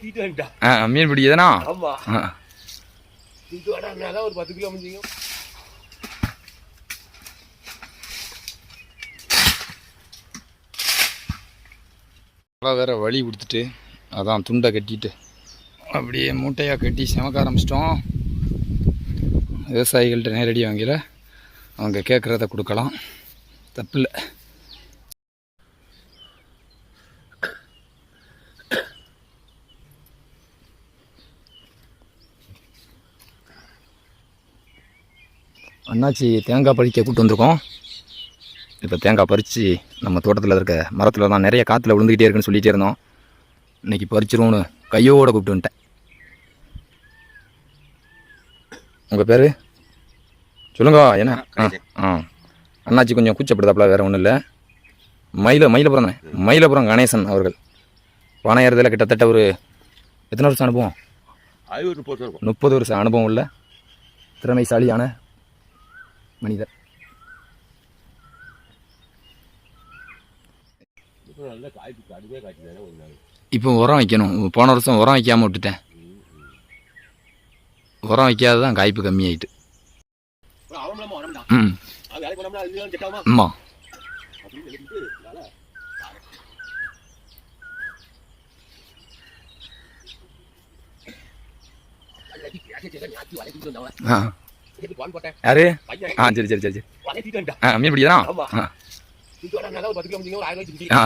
தீட்டு மீன் பிடிக்குதுனா? ஆமா. ஒரு பத்து கிலோ முடிஞ்சிங்க வேற வழி கொடுத்துட்டு அதான் துண்டை கட்டிட்டு அப்படியே மூட்டையாக கட்டி சமைக்க ஆரம்பிச்சிட்டோம். விவசாயிகள்கிட்ட நேரடி வாங்கல. அவங்க கேட்குறத கொடுக்கலாம். தப்பில்லை. அண்ணாச்சி தேங்காய் பறிக்க கூட்டு வந்திருக்கோம். இப்போ தேங்காய் பறித்து நம்ம தோட்டத்தில் இருக்க மரத்தில் தான் நிறைய காற்றுல விழுந்துக்கிட்டே இருக்குன்னு சொல்லிகிட்டே இருந்தோம். இன்னைக்கு பறிச்சிருவோன்னு கையோட கூப்பிட்டு வந்துட்டேன். உங்கள் பேர்? சொல்லுங்க என்ன? ஆ ஆ. அண்ணாச்சி கொஞ்சம் கூச்சப்படுதாப்புல வேறு ஒன்றும் இல்லை. மயில மயிலபுரம் தானே? மயிலபுரம் கணேசன் அவர்கள். பனையறதில் கிட்டத்தட்ட ஒரு எத்தனை வருஷம் அனுபவம்? முப்பது வருஷம் அனுபவம் உள்ள திறமைசாலியான மனிதர் இப்போ நல்ல காய்ச்சி கடுமையாக காய்ச்சி தானே ஒரு நாள். இப்போ உரம் வைக்கணும். போன வருஷம் உரம் வைக்காமல் விட்டுட்டேன். உரம் வைக்காத தான் காய்ப்பு கம்மியாயிட்டு. ம். அதனால ஆ. யாரு? ஆ சரி சரி சரி சரி. மீன் பிடிக்கிறா. ஆ.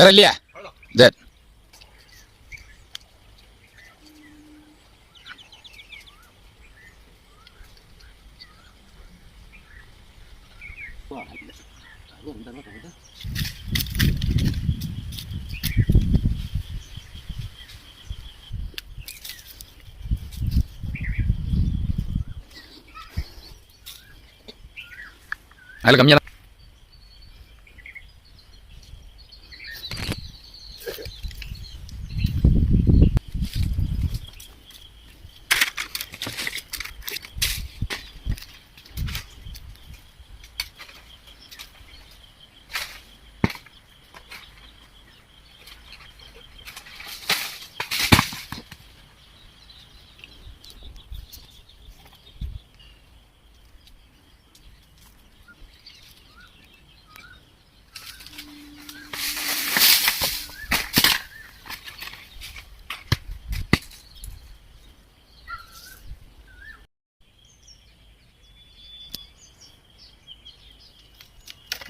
வேற இல்லையா? சரி. அதில் கம்மியாக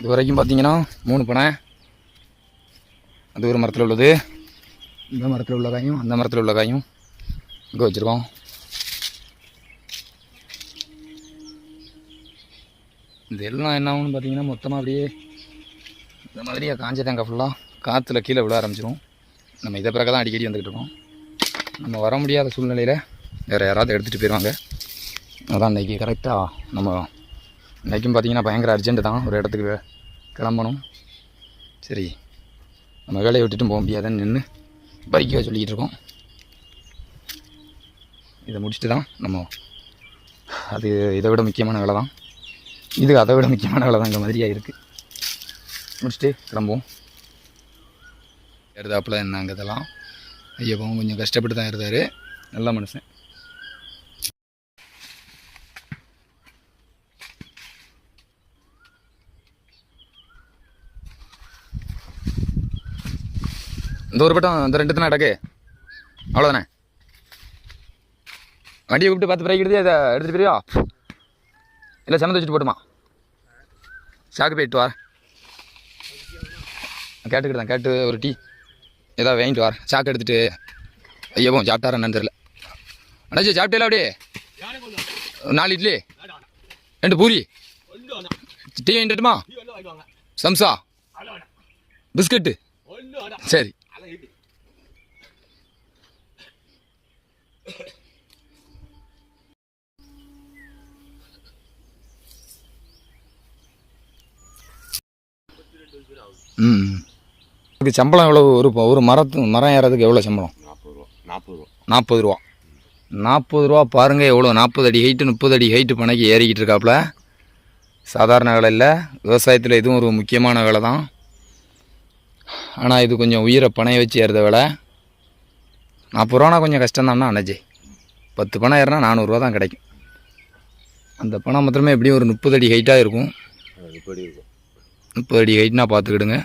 இது வரைக்கும் பார்த்தீங்கன்னா மூணு பனை. அது ஒரு மரத்தில் உள்ளது. இந்த மரத்தில் உள்ள காயும் அந்த மரத்தில் உள்ள காயும் இங்கே வச்சுருக்கோம். இது எல்லாம் என்ன ஆகும்னு பார்த்தீங்கன்னா மொத்தமாக அப்படியே இந்த மாதிரியே காஞ்ச தேங்காய் ஃபுல்லாக காற்றுல கீழே விழ ஆரம்பிச்சிடும் நம்ம இதை பிறகு தான் அடிக்கடி வந்துக்கிட்டு இருக்கோம். நம்ம வர முடியாத சூழ்நிலையில் வேறு யாராவது எடுத்துகிட்டு போயிடுவாங்க அதான் இன்றைக்கி கரெக்டாக நம்ம இன்றைக்கும் பார்த்தீங்கன்னா பயங்கர அர்ஜென்ட்டு தான். ஒரு இடத்துக்கு கிளம்பணும். சரி நம்ம வேலையை விட்டுட்டு போக முடியாதுன்னு நின்று பைக்கை சொல்லிக்கிட்டு இருக்கோம். இதை முடிச்சுட்டு தான் நம்ம அது இதை விட முக்கியமான வேலை தான். இது அதை விட முக்கியமான வேலை தான் இந்த மாதிரியாக இருக்குது முடிச்சுட்டு கிளம்புவோம். எடுத்தாப்புல என்னங்க இதெல்லாம் ஐயப்பவும் கொஞ்சம் கஷ்டப்பட்டு தான் இருந்தார் நல்ல மனுஷன். இந்த ஒரு பட்டம் இந்த ரெண்டு தானே கிடக்கு அவ்வளோதானே வண்டியை கூப்பிட்டு பார்த்து பிறகு எடுத்து அதை எடுத்துகிட்டு போறியா இல்லை சமந்து வச்சுட்டு போட்டுமா? சாக்கு போயிட்டு வா. கேட்டுக்கிட்டு தான் கேட்டு ஒரு டீ. ஏதாவது வாங்கிட்டு வர சாக்கு எடுத்துகிட்டு ஐயோ சாப்பிட்டாரா என்னன்னு தெரியல. அண்ணாச்சி சாப்பிட்டேல அப்படியே? நாலு இட்லி? ரெண்டு பூரி? டீ வாங்கிட்டுமா சம்சா? பிஸ்கட்டு? சரி அதான் இருக்கு ம். இதுக்கு சம்பளம் எவ்வளோ ஒரு ஒரு மரத்து மரம் ஏறதுக்கு எவ்வளோ சம்பளம்? நாற்பது ரூபா. நாற்பது ரூபா. நாற்பது ரூபா. நாற்பது ரூபா பாருங்கள் எவ்வளோ நாற்பது அடி ஹைட்டு முப்பது அடி ஹைட்டு பனைக்கு ஏறிக்கிட்டு இருக்காப்புல சாதாரண வேலை இல்லை. விவசாயத்தில் இதுவும் ஒரு முக்கியமான வேலை தான். ஆனால் இது கொஞ்சம் உயிரை பணைய வச்சு ஏறுத வேலை. நாற்பது ரூபானா கொஞ்சம் கஷ்டம்தான்னா அண்ணாச்சி பத்து பணம் ஏறினா நானூறுரூவா தான் கிடைக்கும். அந்த பணம் மாத்திரமே எப்படியும் ஒரு முப்பது அடி ஹைட்டாக இருக்கும். இருக்கும். இப்போ அடி ஹைட்னா பார்த்துக்கிடுங்க.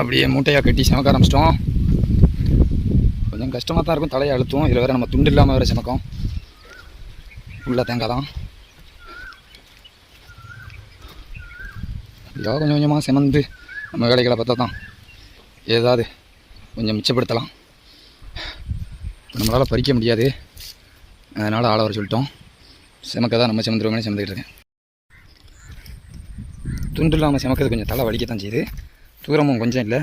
அப்படியே மூட்டையாக கட்டி சமைக்க ஆரம்பிச்சிட்டோம். கொஞ்சம் கஷ்டமாக தான் இருக்கும். தலையை அழுத்தும். இதில் வேறு நம்ம துண்டு இல்லாமல் வேறு சமைக்கும். உள்ள தேங்காய் தான். ஏதோ கொஞ்சம் கொஞ்சமாக செமந்து நம்ம வேலைகளை பார்த்தா தான் ஏதாவது கொஞ்சம் மிச்சப்படுத்தலாம். நம்மளால் பறிக்க முடியாது. அதனால் ஆள வர சொல்லிட்டோம். செமக்க தான் நம்ம செமந்துருவோமே செமந்துக்கிட்டு இருக்கேன். துண்டு இல்லாமல் செமக்கிறது கொஞ்சம் தலை வலிக்க தான் செய்யுது. தூரமும் கொஞ்சம் இல்லை.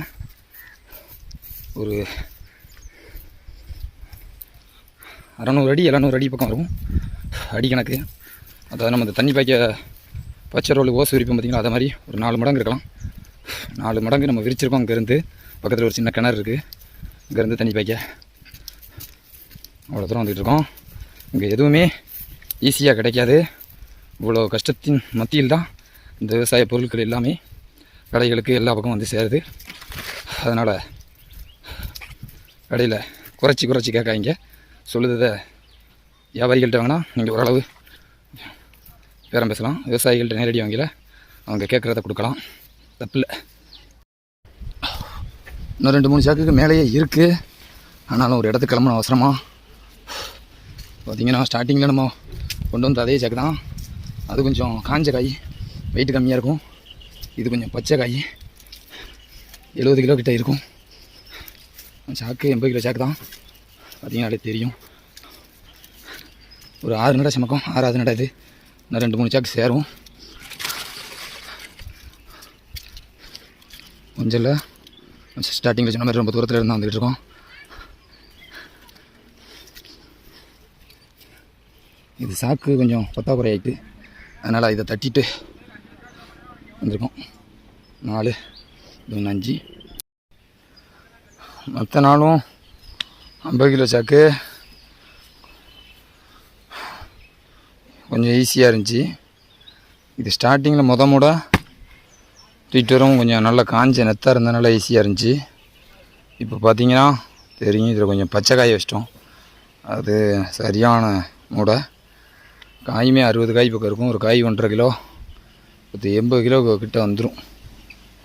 ஒரு அறநூறு அடி எழுநூறு அடி பக்கம் வரும். அடி கணக்கு. அதாவது நம்ம இந்த தண்ணி பாய்க்க பச்சை ரோல் ஓசு விரிப்போம் பார்த்திங்கன்னா அதை மாதிரி ஒரு நாலு மடங்கு இருக்கலாம். நாலு மடங்கு நம்ம விரிச்சிருக்கோம் அங்கேருந்து. பக்கத்தில் ஒரு சின்ன கிணறு இருக்குது இங்கேருந்து தண்ணி பாய்க்க. அவ்வளோ தூரம் வந்துகிட்ருக்கோம் இங்கே எதுவுமே ஈஸியாக கிடைக்காது. இவ்வளோ கஷ்டத்தின் மத்தியில் தான் இந்த விவசாய பொருட்கள் எல்லாமே கடைகளுக்கு எல்லா பக்கம் வந்து சேருது. அதனால் கடையில் குறைச்சி குறைச்சி கேட்காதீங்க. சொல்லுதை வியாபாரிகள்கிட்ட வேணால் நீங்கள் ஓரளவு பேரம் பேசலாம். விவசாயிகள்கிட்ட நேரடி வாங்கல அவங்க கேட்குறத கொடுக்கலாம். தப்பில்லை. இன்னும் ரெண்டு மூணு சாக்குக்கு மேலேயே இருக்குது ஆனாலும் ஒரு இடத்துக்கு கிளம்பணும் அவசரமாக பார்த்தீங்கன்னா ஸ்டார்டிங்கில் நம்ம கொண்டு வந்த அதே சாக்கு தான். அது கொஞ்சம் காஞ்ச காய். வெயிட் கம்மியாக இருக்கும். இது கொஞ்சம் பச்சை காய். எழுபது கிலோ கிட்டே இருக்கும். சாக்கு எண்பது கிலோ சாக்கு தான். பார்த்தீங்கன்னாலே தெரியும். ஒரு ஆறு நடை சமக்கம். ஆறாவது நடை இது. இன்னும் ரெண்டு மூணு சாக்கு சேரும். கொஞ்சம் இல்லை ஸ்டார்டிங்கில் சொன்ன மாதிரி ரொம்ப தூரத்தில் இருந்து வந்துக்கிட்டு இருக்கோம். இது சாக்கு கொஞ்சம் பத்தாக்குறை ஆகிட்டு அதனால் இதை தட்டிட்டு வந்திருக்கோம். நாலு இது ஒன்று அஞ்சு. மற்ற நாளும் ஐம்பது கிலோ சாக்கு. கொஞ்சம் ஈஸியாக இருந்துச்சு. இது ஸ்டார்டிங்கில் முத முட தூக்கிட்டு வரவும் கொஞ்சம் நல்லா காஞ்ச நெத்தாக இருந்ததுனால ஈஸியாக இருந்துச்சு. இப்போ பார்த்தீங்கன்னா தெரியும் இதில் கொஞ்சம் பச்சை காய வச்சிட்டோம். அது சரியான மூடை. காயுமே அறுபது காய் பக்கம் இருக்கும். ஒரு காய் ஒன்றரை கிலோ பத்து எண்பது கிலோ கிட்ட வந்துடும்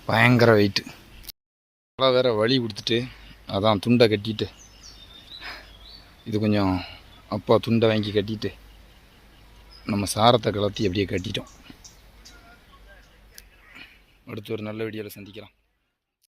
பயங்கர வெயிட்டு வேறு வலி கொடுத்துட்டு அதான் துண்டை கட்டிட்டு இது கொஞ்சம் அப்பா துண்டை வாங்கி கட்டிட்டு நம்ம சாரத்தை கலத்தி அப்படியே கட்டிட்டோம். அடுத்து ஒரு நல்ல வீடியோவில் சந்திக்கலாம்.